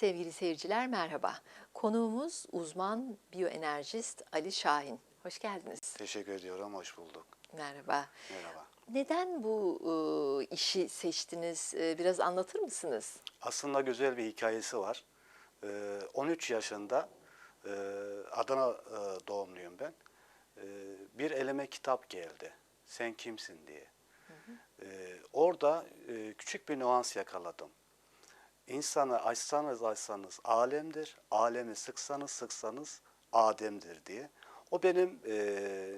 Sevgili seyirciler merhaba. Konuğumuz uzman biyoenerjist Ali Şahin. Hoş geldiniz. Teşekkür ediyorum, hoş bulduk. Merhaba. Merhaba. Neden bu e, işi seçtiniz? E, biraz anlatır mısınız? Aslında güzel bir hikayesi var. Ee, 13 yaşında e, Adana e, doğumluyum ben. Ee, bir elime kitap geldi. Sen kimsin diye. Ee, orada e, küçük bir nüans yakaladım. İnsanı açsanız açsanız alemdir, alemi sıksanız sıksanız Adem'dir diye. O benim e,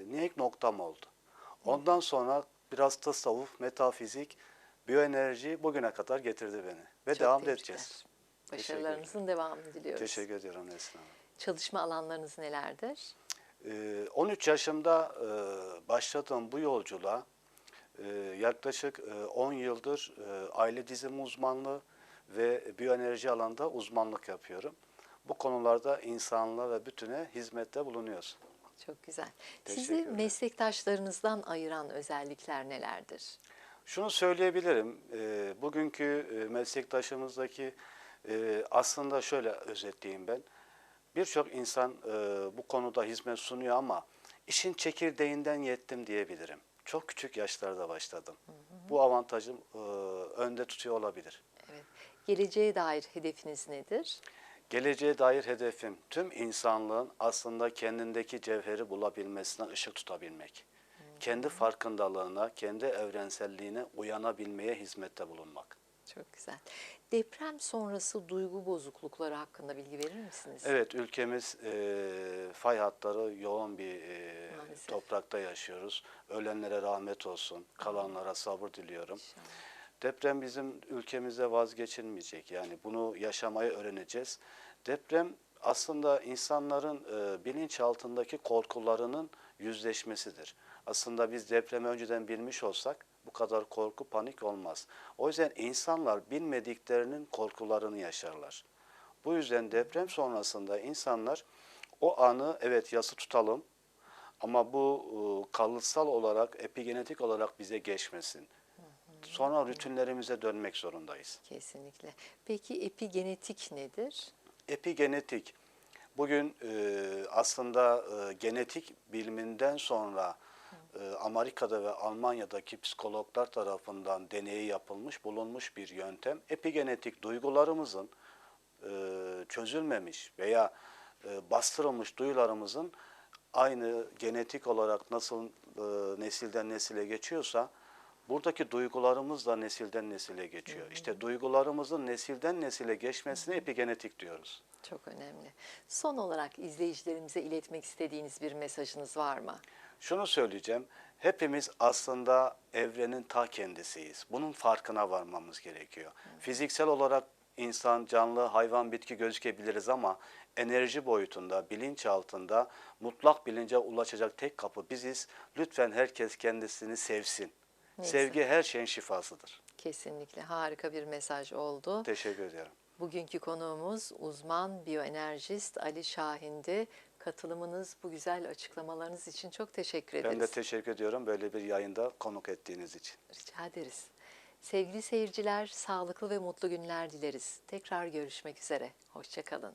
niyek noktam oldu. Ondan sonra biraz tasavvuf, metafizik, biyoenerji bugüne kadar getirdi beni. Ve Çok devam edeceğiz. Başarılarınızın devamını diliyoruz. Teşekkür ediyorum Neslihan Hanım. Çalışma alanlarınız nelerdir? Ee, 13 yaşımda e, başladığım bu yolculuğa e, yaklaşık e, 10 yıldır e, aile dizimi uzmanlığı ve biyoenerji alanında uzmanlık yapıyorum. Bu konularda insanlığa ve bütüne hizmette bulunuyoruz. Çok güzel. Sizi meslektaşlarınızdan ayıran özellikler nelerdir? Şunu söyleyebilirim, e, bugünkü e, meslektaşımızdaki e, aslında şöyle özetleyeyim ben. Birçok insan e, bu konuda hizmet sunuyor ama işin çekirdeğinden yettim diyebilirim. Çok küçük yaşlarda başladım. Bu avantajım e, önde tutuyor olabilir. Evet. Geleceğe dair hedefiniz nedir? Geleceğe dair hedefim tüm insanlığın aslında kendindeki cevheri bulabilmesine ışık tutabilmek. Kendi farkındalığına, kendi evrenselliğine uyanabilmeye hizmette bulunmak. Çok güzel. Deprem sonrası duygu bozuklukları hakkında bilgi verir misiniz? Evet, ülkemiz e, fay hatları yoğun bir e, Maalesef. toprakta yaşıyoruz. Ölenlere rahmet olsun, kalanlara sabır diliyorum. İnşallah. Deprem bizim ülkemizde vazgeçilmeyecek. Yani bunu yaşamayı öğreneceğiz. Deprem aslında insanların e, bilinçaltındaki korkularının yüzleşmesidir. Aslında biz depremi önceden bilmiş olsak bu kadar korku, panik olmaz. O yüzden insanlar bilmediklerinin korkularını yaşarlar. Bu yüzden deprem sonrasında insanlar o anı evet yası tutalım ama bu e, kalıtsal olarak, epigenetik olarak bize geçmesin. Sonra rutinlerimize dönmek zorundayız. Kesinlikle. Peki epigenetik nedir? Epigenetik. Bugün e, aslında e, genetik biliminden sonra Amerika'da ve Almanya'daki psikologlar tarafından deneyi yapılmış, bulunmuş bir yöntem. Epigenetik duygularımızın e, çözülmemiş veya e, bastırılmış duyularımızın aynı genetik olarak nasıl e, nesilden nesile geçiyorsa buradaki duygularımız da nesilden nesile geçiyor. İşte duygularımızın nesilden nesile geçmesine epigenetik diyoruz. Çok önemli. Son olarak izleyicilerimize iletmek istediğiniz bir mesajınız var mı? Şunu söyleyeceğim. Hepimiz aslında evrenin ta kendisiyiz. Bunun farkına varmamız gerekiyor. Fiziksel olarak insan, canlı, hayvan, bitki gözükebiliriz ama enerji boyutunda, bilinç altında mutlak bilince ulaşacak tek kapı biziz. Lütfen herkes kendisini sevsin. Neyse. Sevgi her şeyin şifasıdır. Kesinlikle harika bir mesaj oldu. Teşekkür ediyorum. Bugünkü konuğumuz uzman biyoenerjist Ali Şahin'di. Katılımınız, bu güzel açıklamalarınız için çok teşekkür ederiz. Ben de teşekkür ediyorum böyle bir yayında konuk ettiğiniz için. Rica ederiz. Sevgili seyirciler, sağlıklı ve mutlu günler dileriz. Tekrar görüşmek üzere. Hoşçakalın.